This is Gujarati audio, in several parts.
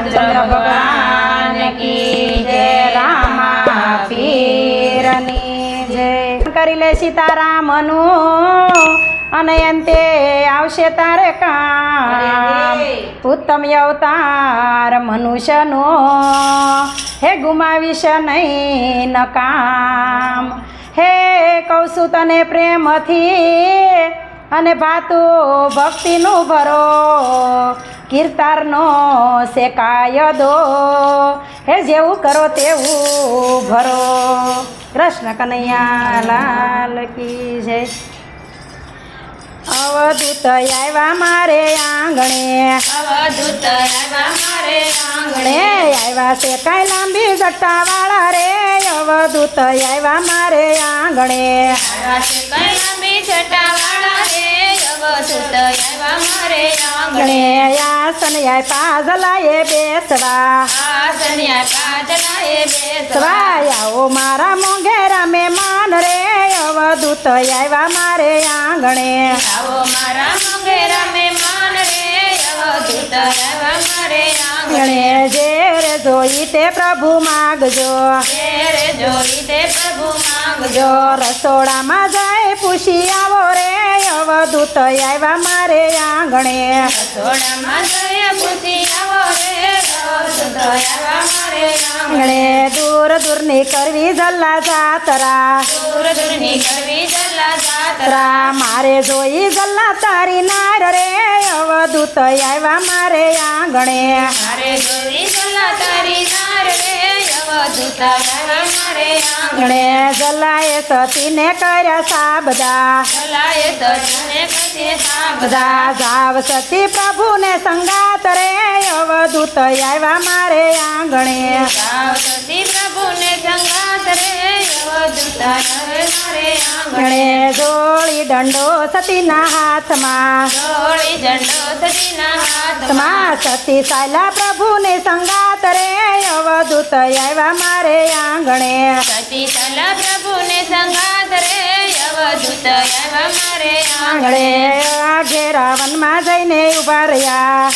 રામચંદ્ર ભગવાન કી જય રામા પીરની જય. કરી લે સીતારામનું અને અંતે આવશે તારે કામ. ઉત્તમ અવતાર મનુષ્યનો. હે ગુમાવીશ નહીં નકામ. હે કૌશું તને પ્રેમથી અને ભાતુ ભક્તિનું ભરો. કીર્તારનો શેકાય દો હે જેવું કરો તેવું ભરો. કૃષ્ણ કનૈયા લાલ કી જય. અવધૂત આવ્યા મારે આંગણે. અવધૂત આવ્યા મારે આંગણે. આવ્યા છે કાંઈ લાંબી જટ્ટાવાળા રે. અવધૂત આવ્યા મારે આંગણે. આવ્યા છે મારે આંગણે બેસવા. આસન્યા બેસવા સ્વાયાઓ મારા મોંઘેરા મહેમાન રે અવધૂત આવ્યા મારે આંગણે. આવો મારા મંગેરા મહેમાન રે અવધૂત આવ્યા મારે આંગણે. જે રે જોઈ તે પ્રભુ માગજો. ઘેર જોઈ તે પ્રભુ માગજો. રસોડામાં જાય પૂછી આવો રે. અવધૂત આવ્યા મારે આંગણે. આંગણે. દૂર દૂરની કરવી જલ્લા જાતરા. દૂર દૂરની કરવી જલ્લા જાતરા. મારે જોઈ જલ્લા તારી નાર રે અવધૂત આવ્યા મારે આંગણે. મારે જોઈ જલ્લા તારી નાર રે અવધૂત આવ્યા મારે આંગણે. જલાએ સતીને કર્યા સાબદા. ચલાએ તો તને કદે સાબદા બધા જાવ સતી પ્રભુને સંગાત રે અવધૂત આવ્યા મારે આંગણે. સતી પ્રભુને સંગાત રે આંગણે આંગણે દંડો સતીના હાથમાં. ગોળી દંડો સતીના હાથમાં. સતી સાયલા પ્રભુને સંગાત રે અવધૂત આવ્યા મારે આંગણે. સતી સાયલા પ્રભુને સંગાત રે અવધૂત આવ્યા મારે આંગણે આંગણે. જઈને ઊભા આગે રાવણમાં જઈને ઊભા રહ્યા.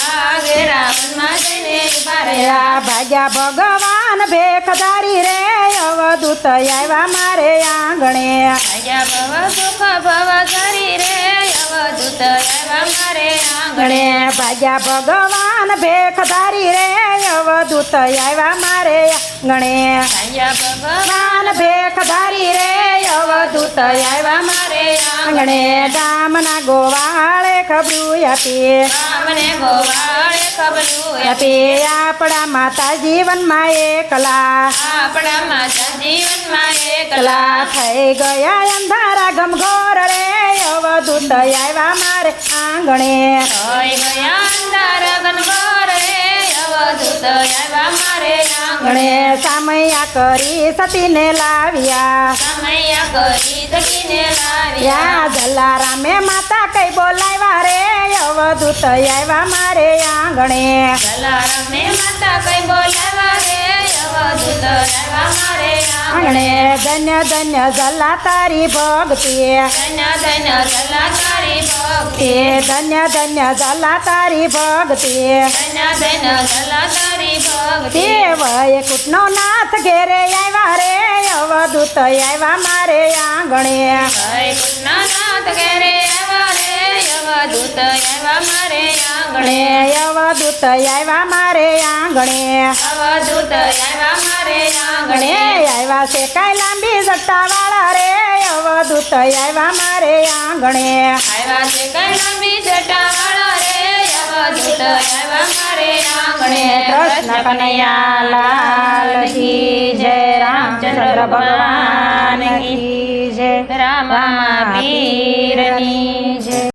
ભાગ્યા ભગવાન ભેખધારી રે અવધૂત આવ્યા મારે આંગણે. ભાગ્યા ભવ સુખ રે અવધૂત આવ્યા મારે આંગણે. ભાગ્યા ભગવાન ભેખધારી રે અવધૂત આવ્યા મારે આંગણે. ભાગ્યા ભગવાન વાન ભેખધારી રે અવધૂત આવ્યા મારે આંગણે. ગામના ગોવાળે ખબરું આપીએ ગામને ગોવાળે આપીએ આપણા માતા જીવનમાં એકલા આપણા માતા જીવનમાં એકલા થઈ ગયા અંધારા ગમઘોર રે અવધૂત આવ્યા મારે આંગણે. થઈ ગયા અંધાર ગનગોર રે અવધૂત આવ્યા મારે આંગણે. સામૈયા કરી સતીને લાવ્યા. સમયા કરી સતીને લાવ્યા. જલારામે માતા કઈ બોલાવ્યા રે અવધૂત આવ્યા મારે આંગણે. જલારામને માતા કઈ બોલાવા રે અવધૂત આવ્યા મારે આંગણે. ધન્ય ધન્ય જલા તારી ભક્તિ. ધન્ય ધન્ય જલા તારી ભક્તિ. ધન્ય ધન્ય જલા તારી ભક્તિ. ધન્ય ધન્ય જલા તારી ભક્તિ. દેવય કુટનો નાથ ઘેરે આવ્યા રે અવધૂત આવ્યા મારે આંગણે. હરે કૃષ્ણનાથ ઘેરે આવ્યા આવ્યા મારે આંગણે. આંગણે અવધૂત આવ્યા મારે આંગણે. અવધૂત આવ્યા મારે આંગણે. આવ્યા છે કાંઈ લાંબી જટ્ટાવાળા રે. અવધૂત આવ્યા મારે આંગણે. આવ્યા છે કઈ લાંબી જટાવાળા રે. અવધૂત આવ્યા મારે આંગણે. કૃષ્ણ કનૈયા લાલ કી જય રામચંદ્ર ભગવાન કી જય રામા વીરની જય.